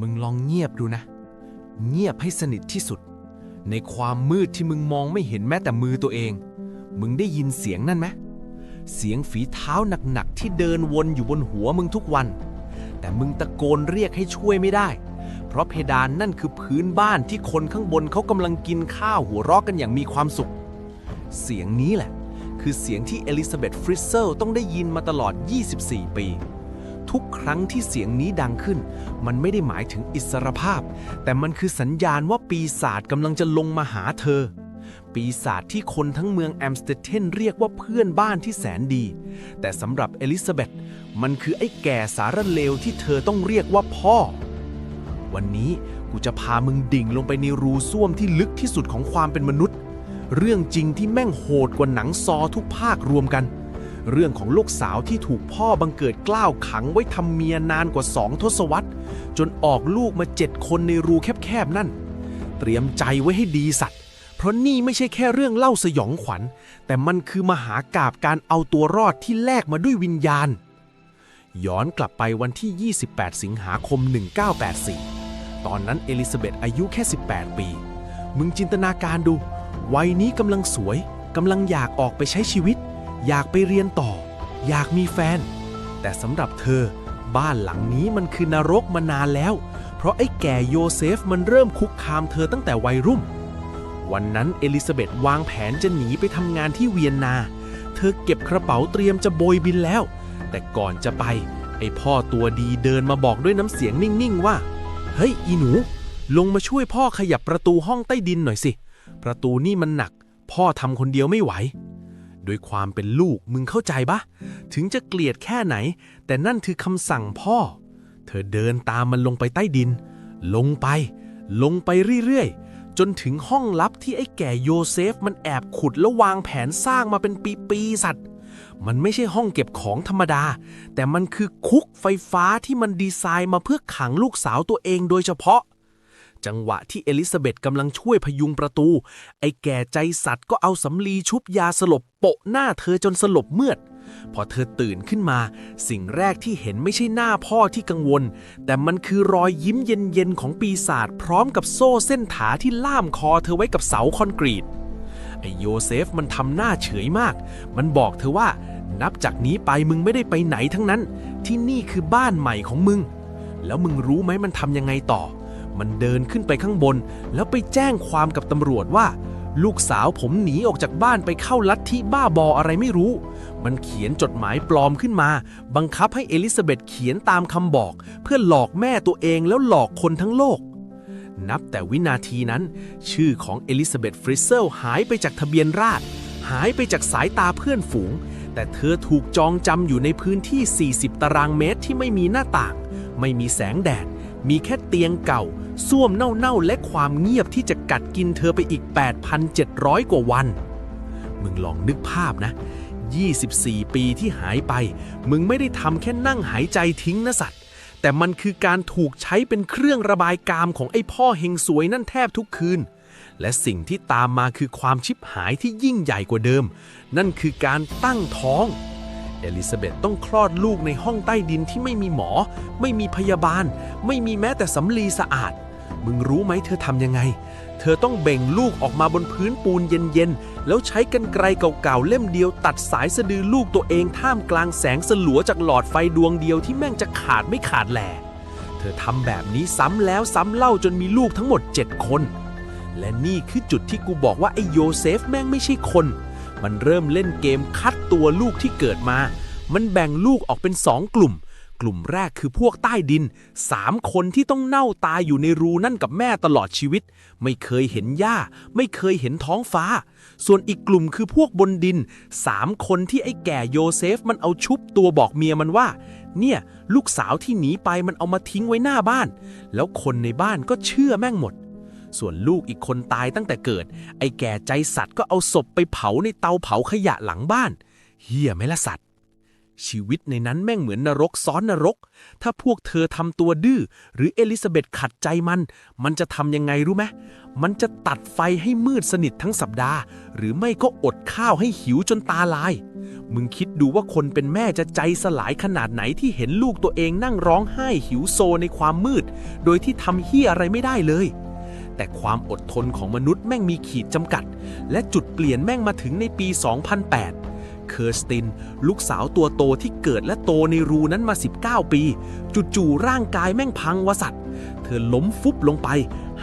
มึงลองเงียบดูนะ เงียบให้สนิทที่สุด ในความมืดที่มึงมองไม่เห็นแม้แต่มือตัวเอง มึงได้ยินเสียงนั่นไหมเสียงฝีเท้าหนักๆที่เดินวนอยู่บนหัวมึงทุกวัน แต่มึงตะโกนเรียกให้ช่วยไม่ได้ เพราะเพดานนั่นคือพื้นบ้านที่คนข้างบนเขากำลังกินข้าวหัวเราะกันอย่างมีความสุข เสียงนี้แหละ คือเสียงที่เอลิซาเบธฟริสเซลต้องได้ยินมาตลอด 24 ปี ทุกครั้งที่เสียงนี้ดังขึ้น มันไม่ได้หมายถึงอิสรภาพ แต่มันคือสัญญาณว่าปีศาจกำลังจะลงมาหาเธอ ปีศาจที่คนทั้งเมืองแอมสเตอร์เทนเรียกว่าเพื่อนบ้านที่แสนดี แต่สำหรับเอลิซาเบธมันคือไอ้แก่สารเลวที่เธอต้องเรียกว่าพ่อ วันนี้กูจะพามึงดิ่งลงไปในรูส้วมที่ลึกที่สุดของความเป็นมนุษย์ เรื่องจริงที่แม่งโหดกว่าหนังซอทุกภาครวมกัน เรื่องของลูกสาวที่ถูกพ่อบังเกิดกล้าวขังไว้ทำเมียนานกว่าสองทศวรรษ จนออกลูกมาเจ็ดคนในรูแคบๆนั่น เตรียมใจไว้ให้ดีสัตว์ เพราะนี่ไม่ใช่แค่เรื่องเล่าสยองขวัญ แต่มันคือมหากาบการเอาตัวรอดที่แลกมาด้วยวิญญาณ ย้อนกลับไปวันที่ 28 สิงหาคม 1984 ตอนนั้นเอลิซาเบธอายุแค่ 18 ปี มึงจินตนาการดู วัยนี้กำลังสวยกำลังอยากออกไปใช้ชีวิต อยากไปเรียนต่อ อยากมีแฟน แต่สำหรับเธอ บ้านหลังนี้มันคือนรกมานานแล้ว เพราะไอ้แก่โยเซฟมันเริ่มคุกคามเธอตั้งแต่วัยรุ่น วันนั้นเอลิซาเบธวางแผนจะหนีไปทำงานที่เวียนนา เธอเก็บกระเป๋าเตรียมจะโบยบินแล้ว แต่ก่อนจะไป ไอ้พ่อตัวดีเดินมาบอกด้วยน้ำเสียงนิ่งๆว่า เฮ้ยอีหนู ลงมาช่วยพ่อขยับประตูห้องใต้ดินหน่อยสิ ประตูนี่มันหนัก พ่อทำคนเดียวไม่ไหว ด้วยความเป็นลูกมึงเข้าใจปะถึงจะเกลียดแค่ไหน แต่นั่นคือคำสั่งพ่อ เธอเดินตามมันลงไปใต้ดิน ลงไป ลงไปเรื่อยๆ จนถึงห้องลับที่ไอ้แก่โยเซฟมันแอบขุดแล้ววางแผนสร้างมาเป็นปีๆสัตว์ มันไม่ใช่ห้องเก็บของธรรมดา แต่มันคือคุกไฟฟ้าที่มันดีไซน์มาเพื่อขังลูกสาวตัวเองโดยเฉพาะ จังหวะที่เอลิซาเบธกำลังช่วยพยุงประตู ไอ้แก่ใจสัตว์ก็เอาสำลีชุบยาสลบโปะหน้าเธอจนสลบเมือด พอเธอตื่นขึ้นมา สิ่งแรกที่เห็นไม่ใช่หน้าพ่อที่กังวล แต่มันคือรอยยิ้มเย็นๆของปีศาจพร้อมกับโซ่เส้นถาที่ล่ามคอเธอไว้กับเสาคอนกรีตไอโยเซฟมันทำหน้าเฉยมาก มันบอกเธอว่า นับจากนี้ไปมึงไม่ได้ไปไหนทั้งนั้น ที่นี่คือบ้านใหม่ของมึง แล้วมึงรู้ไหมมันทำยังไงต่อ มันเดินขึ้นไปข้างบน แล้วไปแจ้งความกับตำรวจว่า ลูกสาวผมหนีออกจากบ้านไปเข้าลัทธิบ้าบออะไรไม่รู้ มันเขียนจดหมายปลอมขึ้นมา บังคับให้เอลิซาเบธเขียนตามคำบอก เพื่อหลอกแม่ตัวเองแล้วหลอกคนทั้งโลก นับแต่วินาทีนั้น ชื่อของเอลิซาเบธฟริสเซลหายไปจากทะเบียนราษฎรหายไปจากสายตาเพื่อนฝูง แต่เธอถูกจองจำอยู่ในพื้นที่ 40 ตารางเมตรที่ไม่มีหน้าต่าง ไม่มีแสงแดด มีแค่เตียงเก่า ส้วมเน่าๆและความเงียบที่จะกัดกินเธอไปอีก 8,700 กว่าวัน มึงลองนึกภาพนะ 24 ปีที่หายไป มึงไม่ได้ทำแค่นั่งหายใจทิ้งนะสัตว์ แต่มันคือการถูกใช้เป็นเครื่องระบายกามของไอ้พ่อเฮงสวยนั่นแทบทุกคืน และสิ่งที่ตามมาคือความชิบหายที่ยิ่งใหญ่กว่าเดิม นั่นคือการตั้งท้องเอลิซาเบธต้องคลอดลูกในห้องใต้ดินที่ไม่มีหมอ ไม่มีพยาบาล ไม่มีแม้แต่สำลีสะอาด มึงรู้ไหมเธอทำยังไง เธอต้องเบ่งลูกออกมาบนพื้นปูนเย็นๆ แล้วใช้กรรไกรเก่าๆ เล่มเดียวตัดสายสะดือลูกตัวเองท่ามกลางแสงสลัวจากหลอดไฟดวงเดียวที่แม่งจะขาดไม่ขาดแหล่เธอทำแบบนี้ซ้ำแล้วซ้ำเล่าจนมีลูกทั้งหมด 7 คน และนี่คือจุดที่กูบอกว่าไอโยเซฟแม่งไม่ใช่คน มันเริ่มเล่นเกมคัดตัวลูกที่เกิดมา มันแบ่งลูกออกเป็นสองกลุ่ม กลุ่มแรกคือพวกใต้ดิน3คนที่ต้องเน่าตายอยู่ในรูนั่นกับแม่ตลอดชีวิต ไม่เคยเห็นหญ้า ไม่เคยเห็นท้องฟ้า ส่วนอีกกลุ่มคือพวกบนดิน3คนที่ไอ้แก่โยเซฟมันเอาชุบตัวบอกเมียมันว่า เนี่ย ลูกสาวที่หนีไปมันเอามาทิ้งไว้หน้าบ้าน แล้วคนในบ้านก็เชื่อแม่งหมดส่วนลูกอีกคนตายตั้งแต่เกิด ไอ้แก่ใจสัตว์ก็เอาศพไปเผาในเตาเผาขยะหลังบ้าน เฮียไหมละสัตว์ ชีวิตในนั้นแม่งเหมือนนรกซ้อนนรก ถ้าพวกเธอทำตัวดื้อ หรือเอลิซาเบธขัดใจมัน มันจะทำยังไงรู้ไหม มันจะตัดไฟให้มืดสนิททั้งสัปดาห์ หรือไม่ก็อดข้าวให้หิวจนตาลาย มึงคิดดูว่าคนเป็นแม่จะใจสลายขนาดไหนที่เห็นลูกตัวเองนั่งร้องไห้หิวโซในความมืด โดยที่ทำเฮียอะไรไม่ได้เลยแต่ความอดทนของมนุษย์แม่งมีขีดจำกัด และจุดเปลี่ยนแม่งมาถึงในปี 2008 เคอร์สติน ลูกสาวตัวโตที่เกิดและโตในรูนั้นมา 19 ปี จู่ๆร่างกายแม่งพังวสัตว์เธอล้มฟุบลงไป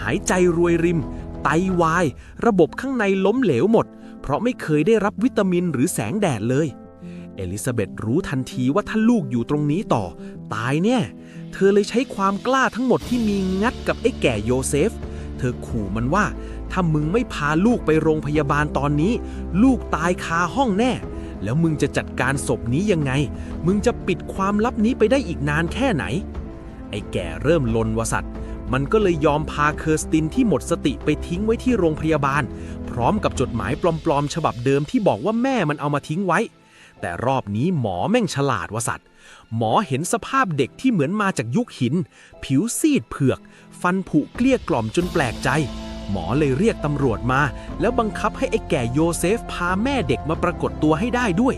หายใจรวยริม ไตวาย ระบบข้างในล้มเหลวหมด เพราะไม่เคยได้รับวิตามินหรือแสงแดดเลย เอลิซาเบธรู้ทันทีว่าถ้าลูกอยู่ตรงนี้ต่อ ตายแน่เธอเลยใช้ความกล้าทั้งหมดที่มีงัดกับไอ้แก่โยเซฟ เธอขู่มันว่าถ้ามึงไม่พาลูกไปโรงพยาบาลตอนนี้ ลูกตายคาห้องแน่ แล้วมึงจะจัดการศพนี้ยังไง มึงจะปิดความลับนี้ไปได้อีกนานแค่ไหน ไอ้แก่เริ่มลนวสัตว์มันก็เลยยอมพาเคอร์สตินที่หมดสติไปทิ้งไว้ที่โรงพยาบาล พร้อมกับจดหมายปลอมๆ ฉบับเดิมที่บอกว่าแม่มันเอามาทิ้งไว้ แต่รอบนี้หมอแม่งฉลาดวสัตว์หมอเห็นสภาพเด็กที่เหมือนมาจากยุคหิน ผิวซีดเผือก ฟันผุเกลี้ยกล่อมจนแปลกใจ หมอเลยเรียกตำรวจมา แล้วบังคับให้ไอ้แก่โยเซฟพาแม่เด็กมาปรากฏตัวให้ได้ด้วย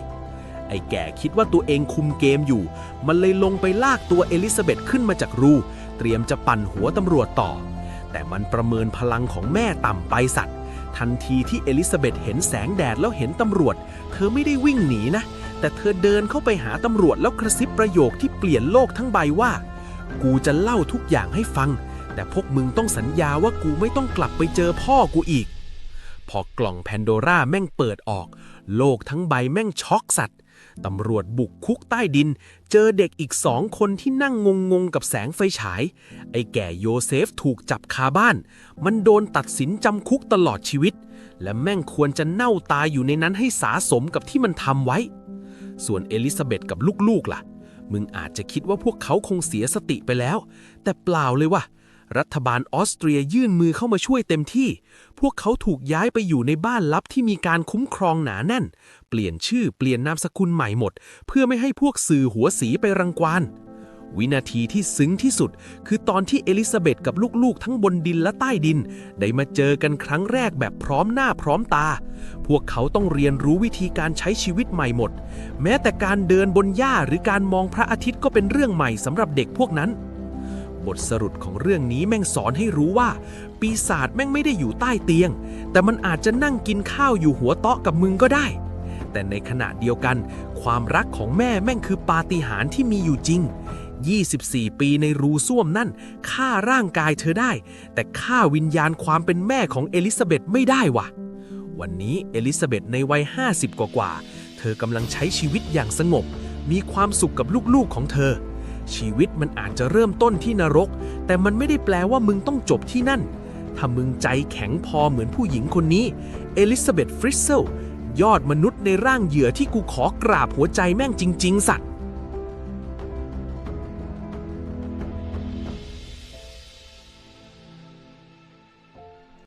ไอ้แก่คิดว่าตัวเองคุมเกมอยู่ มันเลยลงไปลากตัวเอลิซาเบธขึ้นมาจากรู เตรียมจะปั่นหัวตำรวจต่อ แต่มันประเมินพลังของแม่ต่ำไปสัตว์ ทันทีที่เอลิซาเบธเห็นแสงแดดแล้วเห็นตำรวจ เธอไม่ได้วิ่งหนีนะ แต่เธอเดินเข้าไปหาตำรวจแล้วกระซิบประโยคที่เปลี่ยนโลกทั้งใบว่า กูจะเล่าทุกอย่างให้ฟัง แต่พวกมึงต้องสัญญาว่ากูไม่ต้องกลับไปเจอพ่อกูอีก พอกล่องแพนโดร่าแม่งเปิดออก โลกทั้งใบแม่งช็อกสัตว์ตำรวจบุกคุกใต้ดิน เจอเด็กอีกสองคนที่นั่งงงๆกับแสงไฟฉาย ไอ้แก่โยเซฟถูกจับคาบ้าน มันโดนตัดสินจำคุกตลอดชีวิต และแม่งควรจะเน่าตายอยู่ในนั้นให้สาสมกับที่มันทำไว้ ส่วนเอลิซาเบธกับลูกๆล่ะ มึงอาจจะคิดว่าพวกเขาคงเสียสติไปแล้ว แต่เปล่าเลยว่ะ รัฐบาลออสเตรียยื่นมือเข้ามาช่วยเต็มที่ พวกเขาถูกย้ายไปอยู่ในบ้านลับที่มีการคุ้มครองหนาแน่น เปลี่ยนชื่อเปลี่ยนนามสกุลใหม่หมด เพื่อไม่ให้พวกสื่อหัวสีไปรังควานวินาทีที่ซึ้งที่สุด คือตอนที่เอลิซาเบธกับลูกๆ ทั้งบนดินและใต้ดิน ได้มาเจอกันครั้งแรกแบบพร้อมหน้าพร้อมตา พวกเขาต้องเรียนรู้วิธีการใช้ชีวิตใหม่หมด แม้แต่การเดินบนหญ้าหรือการมองพระอาทิตย์ก็เป็นเรื่องใหม่สำหรับเด็กพวกนั้น บทสรุปของเรื่องนี้แม่งสอนให้รู้ว่า ปีศาจแม่งไม่ได้อยู่ใต้เตียง แต่มันอาจจะนั่งกินข้าวอยู่หัวโต๊ะกับมึงก็ได้ แต่ในขณะเดียวกัน ความรักของแม่แม่งคือปาฏิหาริย์ที่มีอยู่จริง 24 ปีในรูส้วมนั่นฆ่าร่างกายเธอได้ แต่ฆ่าวิญญาณความเป็นแม่ของเอลิซาเบธไม่ได้วะวันนี้เอลิซาเบธในวัย 50 กว่ากว่าๆเธอกำลังใช้ชีวิตอย่างสงบ มีความสุขกับลูกๆของเธอ ชีวิตมันอาจจะเริ่มต้นที่นรก แต่มันไม่ได้แปลว่ามึงต้องจบที่นั่น ถ้ามึงใจแข็งพอเหมือนผู้หญิงคนนี้ เอลิซาเบธฟริสเซล ยอดมนุษย์ในร่างเหยื่อที่กูขอกราบหัวใจแม่งจริง ๆ สัตว์